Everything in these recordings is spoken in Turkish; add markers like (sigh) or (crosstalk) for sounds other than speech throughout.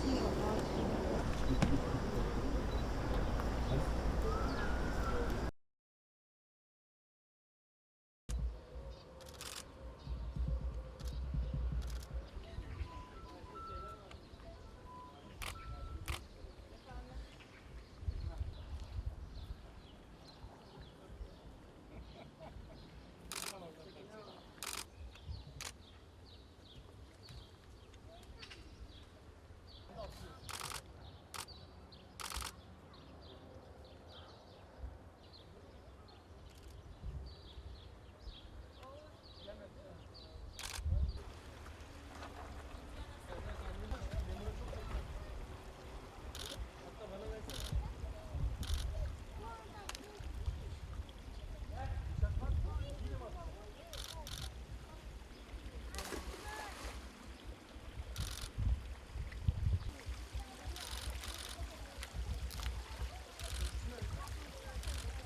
aqui, ó. Aqui, ó.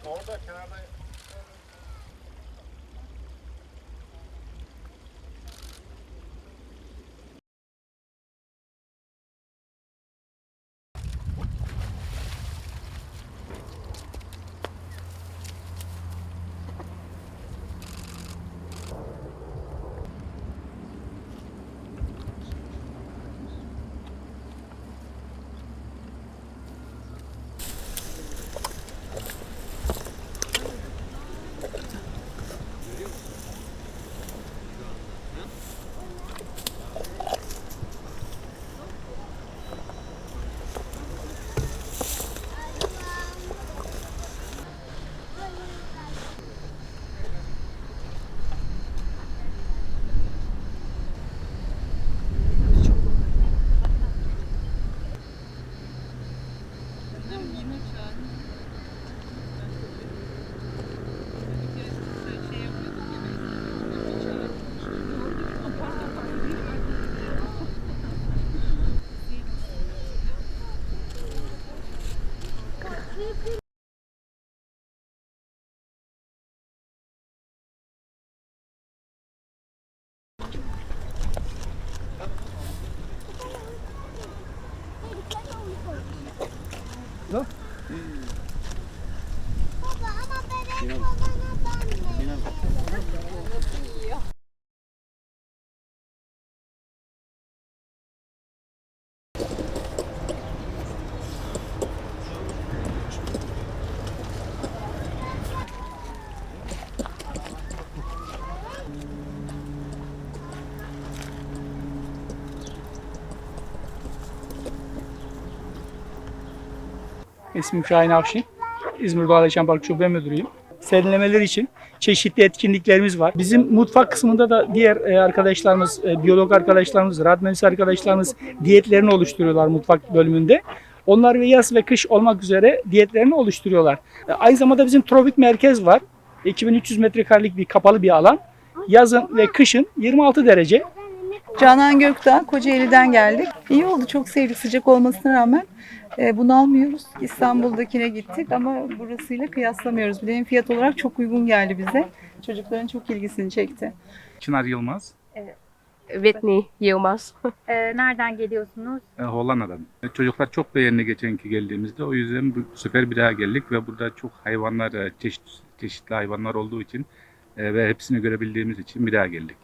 Orada kenarda Baba ama bebek babana dönmedi. İsmim Şahin Avşin. İzmir Yaşam Park Şube Müdürüyüm. Serinlemeler için çeşitli etkinliklerimiz var. Bizim mutfak kısmında da diğer e, arkadaşlarımız, e, biyolog arkadaşlarımız, rad mühendisi arkadaşlarımız diyetlerini oluşturuyorlar mutfak bölümünde. Onlar ve yaz ve kış olmak üzere diyetlerini oluşturuyorlar. E, Aynı zamanda bizim tropik merkez var. 2300 metrekarelik bir kapalı bir alan. Yazın ve kışın 26 derece. Canan Gökdağ, Kocaeli'den geldik. İyi oldu, çok sevdik sıcak olmasına rağmen. E, bunu almıyoruz. İstanbul'dakine gittik ama burasıyla kıyaslamıyoruz. Bir de hem fiyat olarak çok uygun geldi bize. Çocukların çok ilgisini çekti. Çınar Yılmaz, Whitney Yılmaz. (laughs) Ee, nereden geliyorsunuz? e, Hollanda'dan. E, Çocuklar çok beğendi geçenki geldiğimizde. O yüzden bu sefer bir daha geldik ve burada çok hayvanlar, e, çeşit, çeşitli hayvanlar olduğu için e, ve hepsini görebildiğimiz için bir daha geldik.